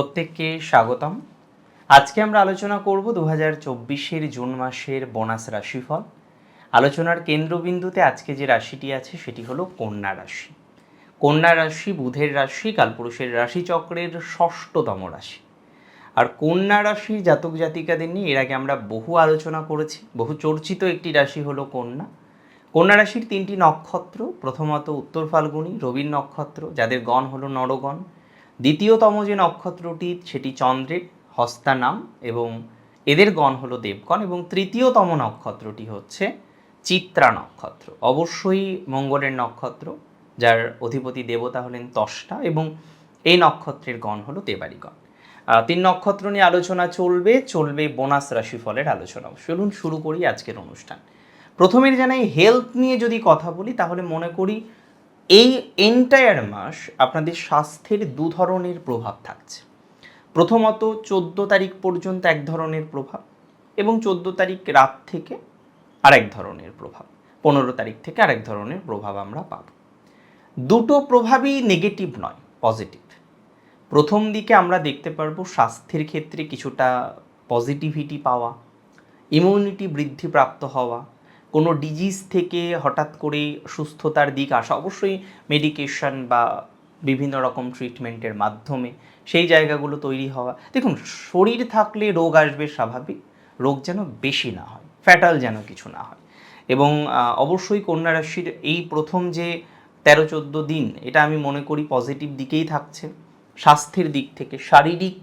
প্রত্যেককে স্বাগতম। আজকে আমরা আলোচনা করব দু হাজার চব্বিশের জুন মাসের বোনাস রাশিফল। আলোচনার কেন্দ্রবিন্দুতে আজকে যে রাশিটি আছে সেটি হলো কন্যা রাশি। কন্যা রাশি বুধের রাশি, কালপুরুষের রাশিচক্রের ষষ্ঠতম রাশি। আর কন্যা রাশির জাতক জাতিকাদের নিয়ে এর আগে আমরা বহু আলোচনা করেছি, বহু চর্চিত একটি রাশি হলো কন্যা। কন্যা রাশির তিনটি নক্ষত্র, প্রথমত উত্তর ফাল্গুনী, রবির নক্ষত্র, যাদের গণ হলো নরগণ। দ্বিতীয়তম যে নক্ষত্রটি, সেটি চন্দ্রের হস্তা নাম এবং এদের গণ হলো দেবগণ এবং তৃতীয়তম নক্ষত্রটি হচ্ছে চিত্রা নক্ষত্র। অবশ্যই মঙ্গলের নক্ষত্র, যার অধিপতি দেবতা হলেন তষ্টা এবং এই নক্ষত্রের গণ হলো দেবারিগণ তিন নক্ষত্র নিয়ে আলোচনা চলবে চলবে বোনাস রাশিফলের আলোচনা। চলুন শুরু করি আজকের অনুষ্ঠান। প্রথমের জানাই হেলথ নিয়ে যদি কথা বলি, তাহলে মনে করি এই এন্টায়ার মাস আপনাদের স্বাস্থ্যের দু ধরনের প্রভাব থাকছে। প্রথমত চোদ্দ তারিখ পর্যন্ত এক ধরনের প্রভাব এবং চোদ্দ তারিখ রাত থেকে আরেক ধরনের প্রভাব। পনেরো তারিখ থেকে আরেক ধরনের প্রভাব আমরা পাব। দুটো প্রভাবই নেগেটিভ নয় পজিটিভ প্রথম দিকে আমরা দেখতে পারব স্বাস্থ্যের ক্ষেত্রে কিছুটা পজিটিভিটি পাওয়া ইমিউনিটি বৃদ্ধিপ্রাপ্ত হওয়া কোনো ডিজিজ থেকে হঠাৎ করে সুস্থতার দিক আসা, অবশ্যই মেডিকেশন বা বিভিন্ন রকম ট্রিটমেন্টের মাধ্যমে সেই জায়গাগুলো তৈরি হওয়া। দেখুন, শরীর থাকলে রোগ আসবে স্বাভাবিক, রোগ যেন বেশি না হয় ফ্যাটাল যেন কিছু না হয়। এবং অবশ্যই কন্যা রাশির এই প্রথম যে তেরো চোদ্দ দিন, এটা আমি মনে করি পজিটিভ দিকেই থাকছে, স্বাস্থ্যের দিক থেকে, শারীরিক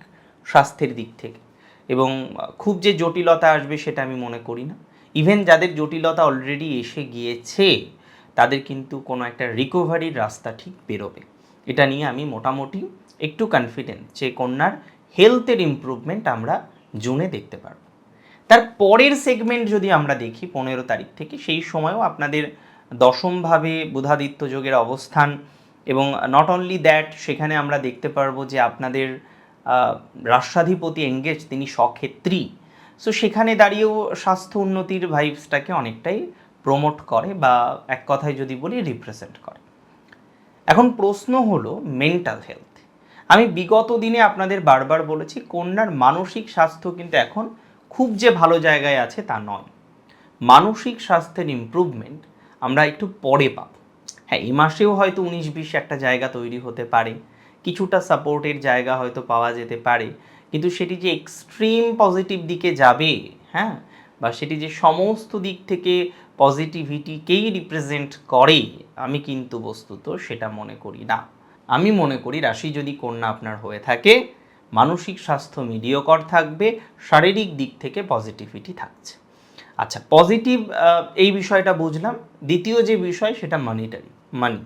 স্বাস্থ্যের দিক থেকে। এবং খুব যে জটিলতা আসবে সেটা আমি মনে করি না। ইভেন যাদের জটিলতা অলরেডি এসে গিয়েছে, তাদের কিন্তু কোনো একটা রিকভারির রাস্তা ঠিক বেরোবে। এটা নিয়ে আমি মোটামুটি একটু কনফিডেন্ট যে কন্যার হেলথের ইমপ্রুভমেন্ট আমরা জুনে দেখতে পারব। তার পরের সেগমেন্ট যদি আমরা দেখি পনেরো তারিখ থেকে, সেই সময়ও আপনাদের দশমভাবে বুধাদিত্য যোগের অবস্থান এবং নট অনলি দ্যাট সেখানে আমরা দেখতে পারব যে আপনাদের রাষ্ট্রাধিপতি এঙ্গেজ তিনি স্বক্ষেত্রী। সো সেখানে দাঁড়িয়েও স্বাস্থ্য উন্নতির ভাইবসটাকে অনেকটাই প্রমোট করে বা এক কথায় যদি বলি রিপ্রেজেন্ট করে। এখন প্রশ্ন হলো মেন্টাল হেলথ আমি বিগত দিনে আপনাদের বারবার বলেছি, কন্যার মানসিক স্বাস্থ্য কিন্তু এখন খুব যে ভালো জায়গায় আছে তা নয়। মানসিক স্বাস্থ্যের ইমপ্রুভমেন্ট আমরা একটু পরে পাব। হ্যাঁ এই মাসেও হয়তো উনিশ বিশ একটা জায়গা তৈরি হতে পারে। কিছুটা সাপোর্টের জায়গা হয়তো পাওয়া যেতে পারে। কিন্তু সেটি যে এক্সট্রিম পজিটিভ দিকে যাবে হ্যাঁ? বা সেটি যে সমস্ত দিক থেকে পজিটিভিটিকেই রিপ্রেজেন্ট করে, আমি কিন্তু বস্তুত সেটা মনে করি না। আমি মনে করি রাশি যদি কন্যা আপনার হয়ে থাকে, মানসিক স্বাস্থ্য মিডিয়কর থাকবে, শারীরিক দিক থেকে পজিটিভিটি থাকছে। আচ্ছা পজিটিভ এই বিষয়টা বুঝলাম। দ্বিতীয় যে বিষয় সেটা মানিটারি মানি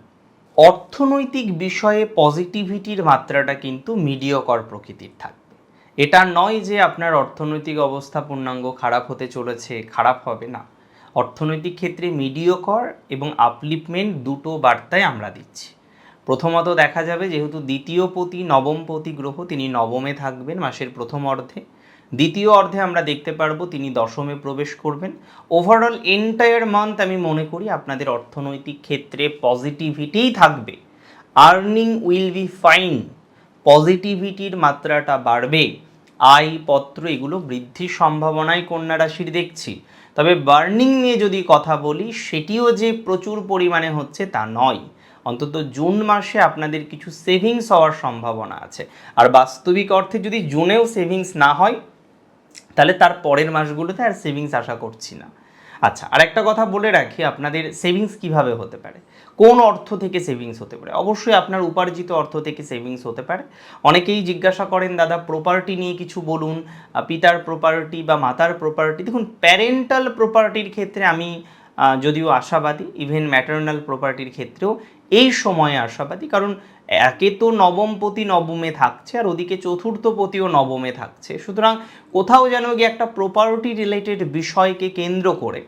অর্থনৈতিক বিষয়ে পজিটিভিটির মাত্রাটা কিন্তু মিডিয়কর প্রকৃতির থাকবে এটা নয় যে আপনার অর্থনৈতিক অবস্থা পূর্ণাঙ্গ খারাপ হতে চলেছে, খারাপ হবে না। অর্থনৈতিক ক্ষেত্রে মিডিয়কর এবং আপলিপমেন্ট দুটো বার্তায় আমরা দিচ্ছি। প্রথমত দেখা যাবে যেহেতু দ্বিতীয় পতি, নবম পতি গ্রহ, তিনি নবমে থাকবেন মাসের প্রথম অর্ধে। দ্বিতীয় অর্ধে আমরা দেখতে পারব তিনি দশমে প্রবেশ করবেন। ওভারঅল এন্টায়ার মান্থ আমি মনে করি আপনাদের অর্থনৈতিক ক্ষেত্রে পজিটিভিটিই থাকবে। আর্নিং উইল বি ফাইন পজিটিভিটির মাত্রাটা বাড়বে। আয়, পত্র এগুলো বৃদ্ধির সম্ভাবনায় কন্যা রাশির দেখছি। তবে বার্নিং নিয়ে যদি কথা বলি, সেটিও যে প্রচুর পরিমাণে হচ্ছে তা নয়। অন্তত জুন মাসে আপনাদের কিছু সেভিংস হওয়ার সম্ভাবনা আছে। আর বাস্তবিক অর্থে যদি জুনেও সেভিংস না হয়, তাহলে তার পরের মাসগুলোতে আর সেভিংস আশা করছি না। আচ্ছা আর একটা কথা বলে রাখি, আপনাদের সেভিংস কীভাবে হতে পারে? কোন অর্থ থেকে সেভিংস হতে পারে? অবশ্যই আপনার উপার্জিত অর্থ থেকে সেভিংস হতে পারে। অনেকেই জিজ্ঞাসা করেন, দাদা প্রপার্টি নিয়ে কিছু বলুন। পিতার প্রপার্টি বা মাতার প্রপার্টি দেখুন প্যারেন্টাল প্রপার্টির ক্ষেত্রে আমি যদিও আশাবাদী ইভেন ম্যাটার্নাল প্রপার্টির ক্ষেত্রেও এই সময়ে আশাবাদী। কারণ একে তো নবম নবমপতি নবমে থাকছে, আর ওদিকে চতুর্থ পতিও নবমে থাকছে। সুতরাং কোথাও যেন গিয়ে একটা প্রপার্টি রিলেটেড বিষয়কে কেন্দ্র করে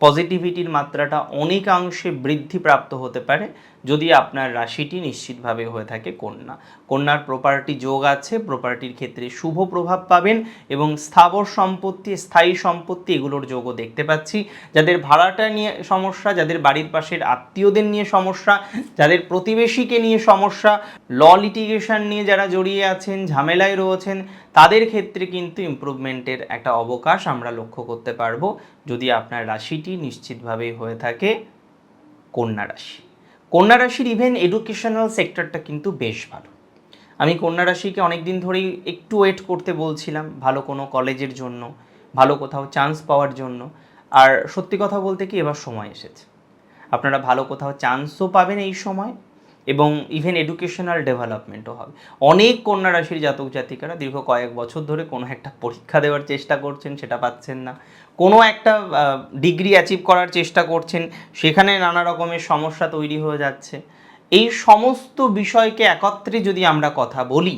পজিটিভিটির মাত্রাটা অনেকাংশে বৃদ্ধিপ্রাপ্ত হতে পারে। যদি আপনার রাশিটি নিশ্চিতভাবে হয়ে থাকে কন্যা। কন্যার প্রপার্টি যোগ আছে প্রপার্টির ক্ষেত্রে শুভ প্রভাব পাবেন এবং স্থাবর সম্পত্তি, স্থায়ী সম্পত্তি এগুলোর যোগও দেখতে পাচ্ছি। যাদের ভাড়াটা নিয়ে সমস্যা, যাদের বাড়ির পাশের আত্মীয়দের নিয়ে সমস্যা, যাদের প্রতিবেশীকে নিয়ে সমস্যা, ল লিটিগেশন নিয়ে যারা জড়িয়ে আছেন, ঝামেলায় রয়েছেন, তাদের ক্ষেত্রে কিন্তু ইমপ্রুভমেন্টের একটা অবকাশ আমরা লক্ষ্য করতে পারব। যদি আপনার রাশিটি নিশ্চিতভাবেই হয়ে থাকে, কন্যা রাশি। কন্যা রাশির ইভেন এডুকেশনাল সেক্টরটা কিন্তু বেশ ভালো। আমি কন্যা রাশিকে অনেক দিন ধরেই একটু ওয়েট করতে বলছিলাম, ভালো কোনো কলেজের জন্য, ভালো কোথাও চান্স পাওয়ার জন্য। আর সত্যি কথা বলতে কি, এবার সময় এসেছে। আপনারা ভালো কোথাও চান্সও পাবেন এই সময় এবং ইভেন এডুকেশনাল ডেভেলপমেন্টও হবে। অনেক কন্যা রাশির জাতক জাতিকারা দীর্ঘ কয়েক বছর ধরে কোনো একটা পরীক্ষা দেওয়ার চেষ্টা করছেন, সেটা পাচ্ছেন না। কোনো একটা ডিগ্রি অ্যাচিভ করার চেষ্টা করছেন, সেখানে নানা রকমের সমস্যা তৈরি হয়ে যাচ্ছে। এই সমস্ত বিষয়কে একত্রে যদি আমরা কথা বলি,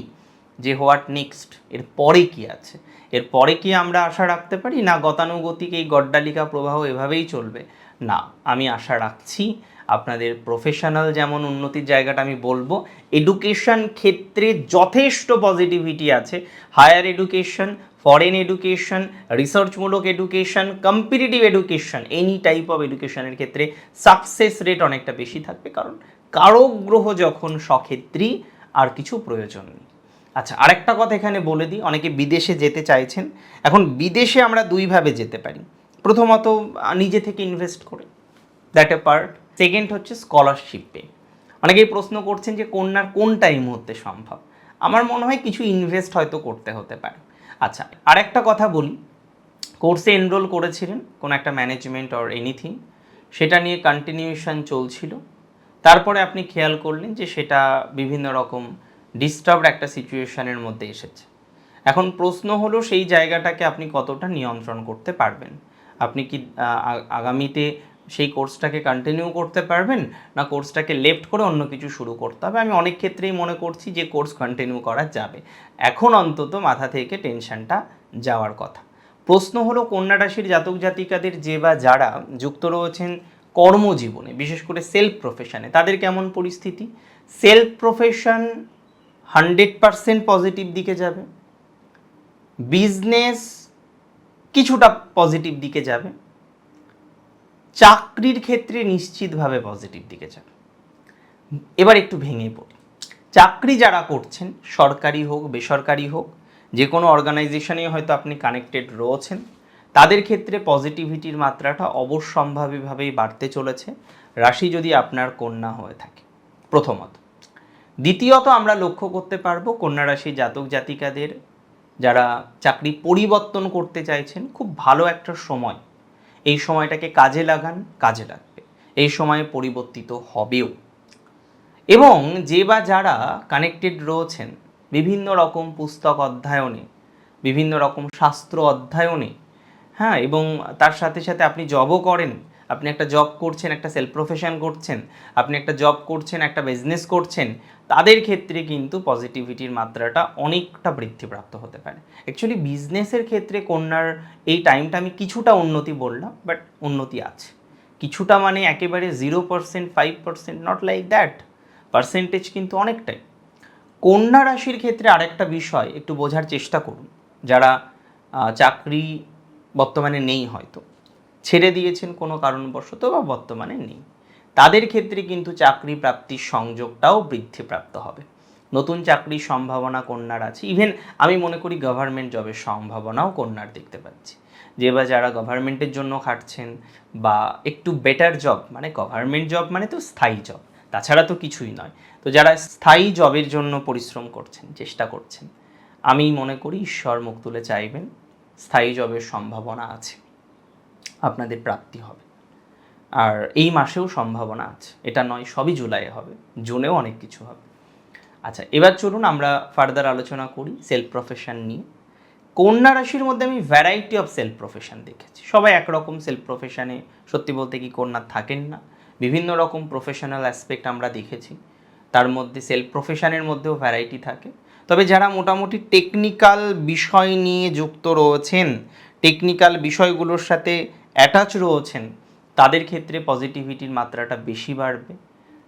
যে হোয়াট নেক্সট এর পরে কি আছে? এর পরে কি আমরা আশা রাখতে পারি? না গতানুগতিক এই গড্ডালিকা প্রবাহ এভাবেই চলবে? না, আমি আশা রাখছি আপনাদের প্রফেশনাল যেমন উন্নতির জায়গাটা আমি বলব এডুকেশন ক্ষেত্রে যথেষ্ট পজিটিভিটি আছে। Higher education foreign education রিসার্চমূলক education competitive education any type of এডুকেশনের ক্ষেত্রে সাকসেস রেট অনেকটা বেশি থাকবে। কারণ কারক গ্রহ যখন সক্ষেত্রী, আর কিছু প্রয়োজন নেই। আচ্ছা আরেকটা কথা এখানে বলে দিই, অনেকে বিদেশে যেতে চাইছেন। এখন বিদেশে আমরা দুইভাবে যেতে পারি। প্রথমত নিজে থেকে ইনভেস্ট করে। দ্যাট এ পার্ট সেকেন্ড হচ্ছে স্কলারশিপে অনেকেই প্রশ্ন করছেন যে কন্যার কোনটা এই মুহূর্তে সম্ভব? আমার মনে হয় কিছু ইনভেস্ট হয়তো করতে হতে পারে। আচ্ছা আরেকটা কথা বলি। কোর্সে এনরোল করেছিলেন কোনো একটা ম্যানেজমেন্ট অর এনিথিং সেটা নিয়ে কন্টিনিউশন চলছিল। তারপরে আপনি খেয়াল করলেন যে সেটা বিভিন্ন রকম ডিস্টার্বড একটা সিচুয়েশনের মধ্যে এসেছে। এখন প্রশ্ন হলো, সেই জায়গাটাকে আপনি কতটা নিয়ন্ত্রণ করতে পারবেন? আপনি কি আগামীতে সেই কোর্সটাকে কন্টিনিউ করতে পারবেন, না কোর্সটাকে লেফট করে অন্য কিছু শুরু করতে হবে। আমি অনেক ক্ষেত্রেই মনে করছি যে কোর্স কন্টিনিউ করা যাবে। এখন অন্তত মাথা থেকে টেনশনটা যাওয়ার কথা। প্রশ্ন হলো, কন্যা রাশির জাতক জাতিকাদের যে বা যারা যুক্ত রয়েছেন কর্মজীবনে, বিশেষ করে সেলফ প্রফেশনে তাদের কেমন পরিস্থিতি? Self profession hundred percent positive দিকে যাবে। বিজনেস কিছুটা পজিটিভ দিকে যাবে। চাকরির ক্ষেত্রে নিশ্চিতভাবে পজিটিভ দিকে যাবে এবার একটু ভেঙে পড়ি। চাকরি যারা করছেন, সরকারি হোক, বেসরকারি হোক, যে কোনো অর্গানাইজেশনে হয়তো আপনি কানেক্টেড রয়েছেন, তাদের ক্ষেত্রে পজিটিভিটির মাত্রাটা অবশ্যম্ভাবীভাবেই বাড়তে চলেছে। রাশি যদি আপনার কন্যা হয়ে থাকে, প্রথমত। দ্বিতীয়ত আমরা লক্ষ্য করতে পারব কন্যা রাশি জাতক জাতিকাদের যারা চাকরি পরিবর্তন করতে চাইছেন, খুব ভালো একটা সময় এই সময়টাকে কাজে লাগান, কাজে লাগবে। এই সময়ে পরিবর্তিত হবেও। এবং যে বা যারা কানেক্টেড রয়েছেন, বিভিন্ন রকম পুস্তক অধ্যয়নে, বিভিন্ন রকম শাস্ত্র অধ্যয়নে হ্যাঁ এবং তার সাথে সাথে আপনি জবও করেন আপনি একটা জব করছেন, একটা সেলফ প্রফেশন করছেন, আপনি একটা জব করছেন, একটা বিজনেস করছেন, তাদের ক্ষেত্রে কিন্তু পজিটিভিটির মাত্রাটা অনেকটা বৃদ্ধিপ্রাপ্ত হতে পারে। অ্যাকচুয়ালি বিজনেসের ক্ষেত্রে কন্যার এই টাইমটা আমি কিছুটা উন্নতি বললাম বাট উন্নতি আছে। কিছুটা মানে একেবারে zero percent five percent not like that percentage কিন্তু অনেকটাই। কন্যা রাশির ক্ষেত্রে আরেকটা বিষয়, একটু বোঝার চেষ্টা করুন, যারা চাকরি বর্তমানে নেই হয়তো। ছেড়ে দিয়েছেন কোনো কারণবশত বা বর্তমানে নেই। তাদের ক্ষেত্রে কিন্তু চাকরি প্রাপ্তির সংযোগটাও বৃদ্ধিপ্রাপ্ত হবে। নতুন চাকরির সম্ভাবনা কন্যার আছে। ইভেন আমি মনে করি গভর্নমেন্ট জবের সম্ভাবনাও কন্যার দেখতে পাচ্ছি। যে বা যারা গভর্নমেন্টের জন্য খাটছেন বা একটু বেটার জব মানে গভর্নমেন্ট জব মানে তো স্থায়ী জব তাছাড়া তো কিছুই নয়। তো যারা স্থায়ী জবের জন্য পরিশ্রম করছেন, চেষ্টা করছেন, আমি মনে করি ঈশ্বর মুখ তুলে চাইবেন, স্থায়ী জবের সম্ভাবনা আছে। আপনাদের প্রাপ্তি হবে। আর এই মাসেও সম্ভাবনা আছে। এটা নয়, সবই জুলাইয়ে হবে। জুনেও অনেক কিছু হবে। আচ্ছা এবার চলুন আমরা ফার্দার আলোচনা করি সেলফ প্রফেশন নিয়ে। কন্যা রাশির মধ্যে আমি ভ্যারাইটি অফ সেলফ প্রফেশন দেখেছি। সবাই একরকম সেলফ প্রফেশনে সত্যি বলতে কি কন্যা থাকেন না। বিভিন্ন রকম প্রফেশনাল অ্যাসপেক্ট আমরা দেখেছি। তার মধ্যে সেলফ প্রফেশনের মধ্যেও ভ্যারাইটি থাকে। তবে যারা মোটামুটি টেকনিক্যাল বিষয় নিয়ে যুক্ত রয়েছেন টেকনিক্যাল বিষয়গুলোর সাথে অ্যাটাচ রয়েছেন, তাদের ক্ষেত্রে পজিটিভিটির মাত্রাটা বেশি বাড়বে।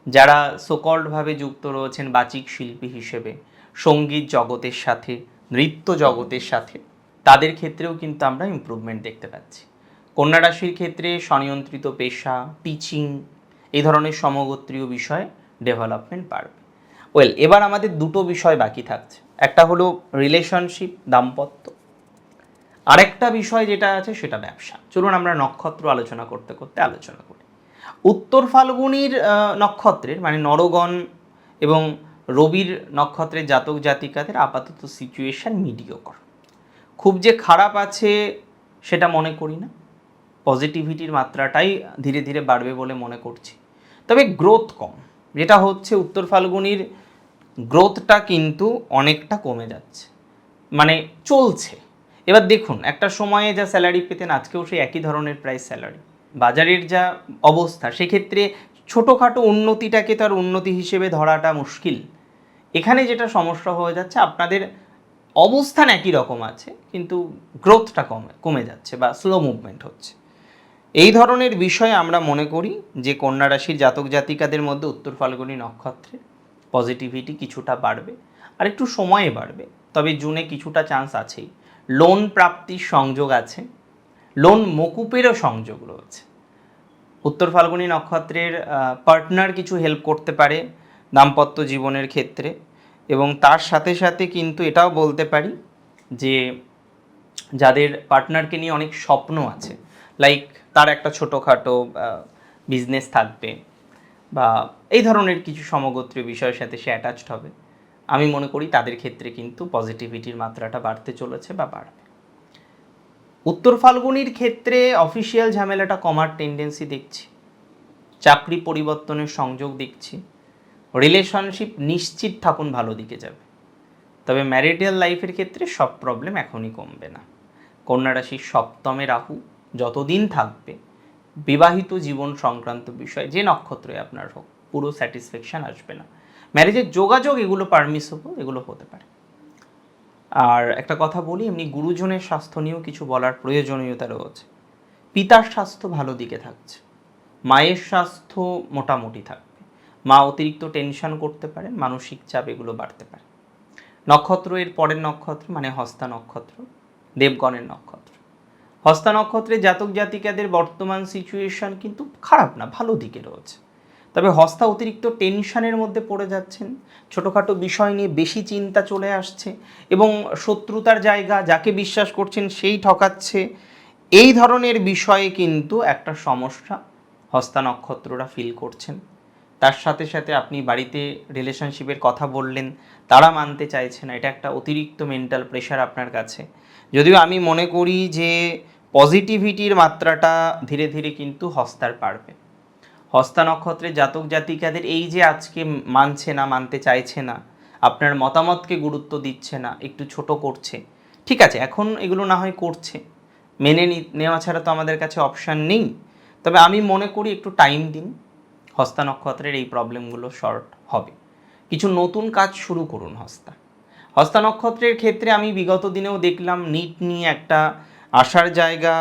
যারা সোকল্ডভাবে যুক্ত রয়েছেন বাচিক শিল্পী হিসেবে, সংগীত জগতের সাথে, নৃত্য জগতের সাথে, তাদের ক্ষেত্রেও কিন্তু আমরা ইম্প্রুভমেন্ট দেখতে পাচ্ছি। কন্যা রাশির ক্ষেত্রে স্বনিয়ন্ত্রিত পেশা টিচিং এই ধরনের সমগোত্রীয় বিষয়ে ডেভেলপমেন্ট বাড়বে। ওয়েল এবার আমাদের দুটো বিষয় বাকি থাকছে। একটা হলো রিলেশনশিপ দাম্পত্য। আরেকটা বিষয় যেটা আছে সেটা ব্যবসা। চলুন আমরা নক্ষত্র আলোচনা করতে করতে আলোচনা করি। উত্তর ফাল্গুনির নক্ষত্রের মানে নরগণ এবং রবির নক্ষত্রের জাতক জাতিকাদের আপাতত সিচুয়েশন মিডিওকর খুব যে খারাপ আছে সেটা মনে করি না। পজিটিভিটির মাত্রাটাই ধীরে ধীরে বাড়বে বলে মনে করছি। তবে গ্রোথ কম। যেটা হচ্ছে উত্তর ফাল্গুনির গ্রোথটা কিন্তু অনেকটা কমে যাচ্ছে। মানে চলছে। এবার দেখুন, একটা সময়ে যা স্যালারি পেতেন, আজকেও সেই একই ধরনের প্রাইস স্যালারি বাজারের যা অবস্থা, সেক্ষেত্রে ছোটোখাটো উন্নতিটাকে তার উন্নতি হিসেবে ধরাটা মুশকিল। এখানে যেটা সমস্যা হয়ে যাচ্ছে, আপনাদের অবস্থান একই রকম আছে, কিন্তু গ্রোথটা কমে কমে যাচ্ছে বা স্লো মুভমেন্ট হচ্ছে। এই ধরনের বিষয় আমরা মনে করি যে, কন্যা রাশির জাতক জাতিকাদের মধ্যে উত্তর ফাল্গুনী নক্ষত্রে পজিটিভিটি কিছুটা বাড়বে, আর একটু সময়ে বাড়বে। তবে জুনে কিছুটা চান্স আছেই। লোন প্রাপ্তির সংযোগ আছে, লোন মকুপেরও সংযোগ রয়েছে। উত্তর ফাল্গুনী নক্ষত্রের পার্টনার কিছু হেল্প করতে পারে দাম্পত্য জীবনের ক্ষেত্রে এবং তার সাথে সাথে কিন্তু এটাও বলতে পারি যে যাদের পার্টনারকে নিয়ে অনেক স্বপ্ন আছে লাইক তার একটা ছোটোখাটো বিজনেস থাকবে বা এই ধরনের কিছু সমগোত্রীয় বিষয়ের সাথে সে অ্যাটাচড হবে। আমি মনে করি তাদের ক্ষেত্রে কিন্তু পজিটিভিটির মাত্রাটা বাড়তে চলেছে বা বাড়বে। উত্তর ফাল্গুনির ক্ষেত্রে অফিসিয়াল ঝামেলাটা কমার টেন্ডেন্সি দেখছি। চাকরি পরিবর্তনের সংযোগ দেখছি। রিলেশনশিপ নিশ্চিত থাকুন ভালো দিকে যাবে। তবে ম্যারিটাল লাইফের ক্ষেত্রে সব প্রবলেম এখনই কমবে না। কন্যা রাশির সপ্তমে রাহু যতদিন থাকবে, বিবাহিত জীবন সংক্রান্ত বিষয় যে নক্ষত্রে আপনার হোক, পুরো স্যাটিসফ্যাকশন আসবে না। ম্যারেজের যোগাযোগ এগুলো পারমিসেবল এগুলো হতে পারে। আর একটা কথা বলি, এমনি গুরুজনের স্বাস্থ্য নিয়েও কিছু বলার প্রয়োজনীয়তা রয়েছে। পিতার স্বাস্থ্য ভালো দিকে থাকছে। মায়ের স্বাস্থ্য মোটামুটি থাকবে। মা অতিরিক্ত টেনশন করতে পারে, মানসিক চাপ এগুলো বাড়তে পারে। নক্ষত্র, এর পরের নক্ষত্র মানে হস্তা নক্ষত্র, দেবগণের নক্ষত্র। হস্তা নক্ষত্রে জাতক জাতিকাদের বর্তমান সিচুয়েশন কিন্তু খারাপ না, ভালো দিকে রয়েছে। তবে হস্তা অতিরিক্ত টেনশনের মধ্যে পড়ে যাচ্ছেন। ছোটোখাটো বিষয় নিয়ে বেশি চিন্তা চলে আসছে এবং শত্রুতার জায়গা যাকে বিশ্বাস করছেন সেই ঠকাচ্ছে। এই ধরনের বিষয়ে কিন্তু একটা সমস্যা হস্তা নক্ষত্ররা ফিল করছেন। তার সাথে সাথে আপনি বাড়িতে রিলেশনশিপের কথা বললেন, তারা মানতে চাইছে না। এটা একটা অতিরিক্ত মেন্টাল প্রেশার আপনার কাছে। যদিও আমি মনে করি যে পজিটিভিটির মাত্রাটা ধীরে ধীরে কিন্তু হস্তার পারবে হস্তা নক্ষত্রের জাতক জাতিকাদের এই যে আজকে মানছে না, মানতে চাইছে না, আপনার মতামতকে গুরুত্ব দিচ্ছে না, একটু ছোট করছে, ঠিক আছে, এখন এগুলো না হয় করছে, মেনে নেওয়া ছাড়া তো আমাদের কাছে অপশান নেই, তবে আমি মনে করি একটু টাইম দিন, হস্তা নক্ষত্রের এই প্রবলেমগুলো শর্ট হবে, কিছু নতুন কাজ শুরু করুন হস্তা হস্তা নক্ষত্রের ক্ষেত্রে আমি বিগত দিনেও দেখলাম নিট নিয়ে একটা আসার জায়গা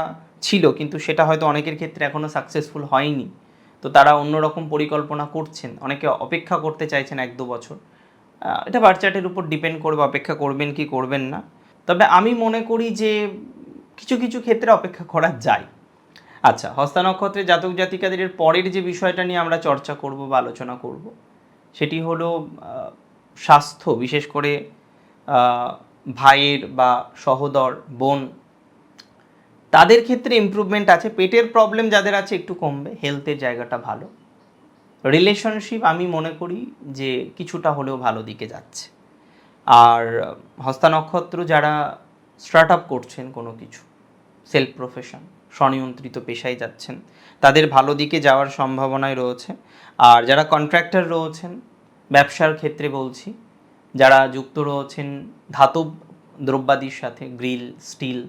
ছিল, কিন্তু সেটা হয়তো অনেকের ক্ষেত্রে এখনও সাকসেসফুল হয়নি তো তারা অন্যরকম পরিকল্পনা করছেন। অনেকে অপেক্ষা করতে চাইছেন এক দু বছর। এটা বাচ্চাটের উপর ডিপেন্ড করবে, অপেক্ষা করবেন কি করবেন না। তবে আমি মনে করি যে কিছু কিছু ক্ষেত্রে অপেক্ষা করা যায়। আচ্ছা হস্তা নক্ষত্রে জাতক জাতিকাদের পরের যে বিষয়টা নিয়ে আমরা চর্চা করব বা আলোচনা করব, সেটি হলো স্বাস্থ্য, বিশেষ করে ভাইয়ের বা সহোদর, বোন তাদের ক্ষেত্রে ইমপ্রুভমেন্ট আছে। পেটের প্রবলেম যাদের আছে একটু কমবে হেলথের জায়গাটা ভালো। রিলেশনশিপ আমি মনে করি যে কিছুটা হলেও ভালো দিকে যাচ্ছে। আর হস্তা নক্ষত্র যারা স্টার্ট আপ করছেন কোনো কিছু সেলফ প্রফেশন স্বনিয়ন্ত্রিত পেশায় যাচ্ছেন, তাদের ভালো দিকে যাওয়ার সম্ভাবনায় রয়েছে। আর যারা কন্ট্রাক্টর রয়েছেন, ব্যবসার ক্ষেত্রে বলছি, যারা যুক্ত রয়েছেন ধাতব দ্রব্যাদির সাথে গ্রিল স্টিল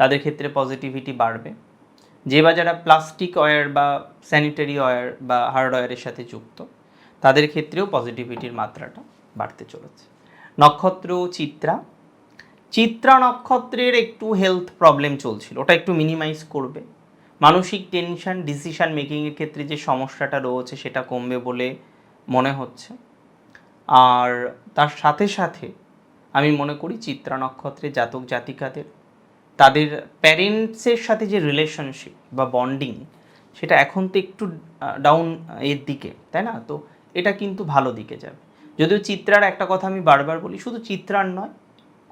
তাদের ক্ষেত্রে পজিটিভিটি বাড়বে। যে বা যারা প্লাস্টিক অয়ার বা স্যানিটারি অয়ার বা হার্ডওয়্যারের সাথে যুক্ত, তাদের ক্ষেত্রেও পজিটিভিটির মাত্রাটা বাড়তে চলেছে। নক্ষত্র চিত্রা। চিত্রা নক্ষত্রের একটু হেলথ প্রবলেম চলছিল, ওটা একটু মিনিমাইজ করবে। মানসিক টেনশন ডিসিশান মেকিংয়ের ক্ষেত্রে যে সমস্যাটা রয়েছে সেটা কমবে বলে মনে হচ্ছে। আর তার সাথে সাথে আমি মনে করি চিত্রা নক্ষত্রে জাতক জাতিকাদের তাদের প্যারেন্টসের সাথে যে রিলেশনশিপ বা বন্ডিং সেটা এখন তো একটু ডাউন এর দিকে, তাই না? তো এটা কিন্তু ভালো দিকে যাবে। যদিও চিত্রার একটা কথা আমি বারবার বলি, শুধু চিত্রার নয়,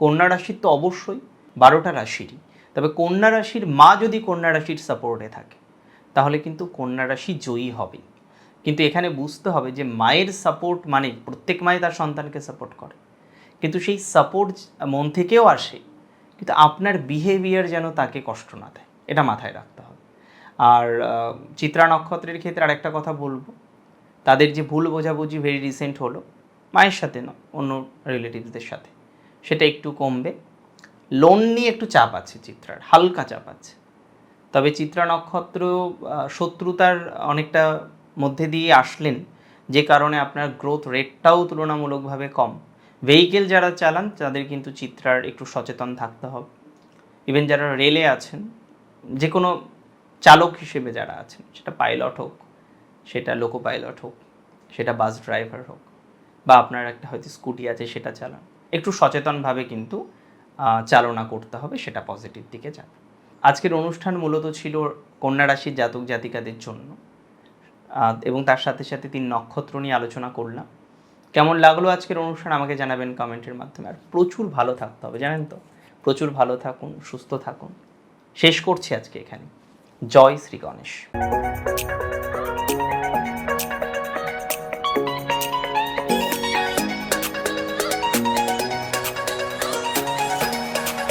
কন্যা রাশির তো অবশ্যই বারোটা রাশিরই। তবে কন্যা রাশির মা যদি কন্যা রাশির সাপোর্টে থাকে, তাহলে কিন্তু কন্যা রাশি জয়ী হবে কিন্তু এখানে বুঝতে হবে যে মায়ের সাপোর্ট মানে প্রত্যেক মাই তার সন্তানকে সাপোর্ট করে। কিন্তু সেই সাপোর্ট মন থেকেও আসে কিন্তু আপনার বিহেভিয়ার যেন তাকে কষ্ট না দেয়, এটা মাথায় রাখতে হবে। আর চিত্রা নক্ষত্রের ক্ষেত্রে আরেকটা কথা বলব। তাদের যে ভুল বোঝাবুঝি ভেরি রিসেন্ট হলো, মায়ের সাথে না অন্য রিলেটিভসদের সাথে, সেটা একটু কমবে। লোন নিয়ে একটু চাপ আছে চিত্রার, হালকা চাপ আছে। তবে চিত্রা নক্ষত্র শত্রুতার অনেকটা মধ্যে দিয়ে আসলেন, যে কারণে আপনার গ্রোথ রেটটাও তুলনামূলকভাবে কম। ভেহিকেল যারা চালান, তাদের কিন্তু চিত্রার একটু সচেতন থাকতে হবে। ইভেন যারা রেলে আছেন যে কোনো চালক হিসেবে যারা আছেন, সেটা পাইলট হোক, সেটা লোকো পাইলট হোক, সেটা বাস ড্রাইভার হোক, বা আপনার একটা হয়তো স্কুটি আছে, সেটা চালান। একটু সচেতনভাবে কিন্তু চালনা করতে হবে, সেটা পজিটিভ দিকে যাবে। আজকের অনুষ্ঠান মূলত ছিল কন্যা রাশির জাতক জাতিকাদের জন্য এবং তার সাথে সাথে তিন নক্ষত্র নিয়ে আলোচনা করলাম। কেমন লাগল আজকের অনুষ্ঠান আমাকে জানাবেন কমেন্টের মাধ্যমে। আর প্রচুর ভালো থাকতে হবে, জানেন তো? প্রচুর ভালো থাকুন, সুস্থ থাকুন। শেষ করছি আজকে এখানে। জয় শ্রী গণেশ।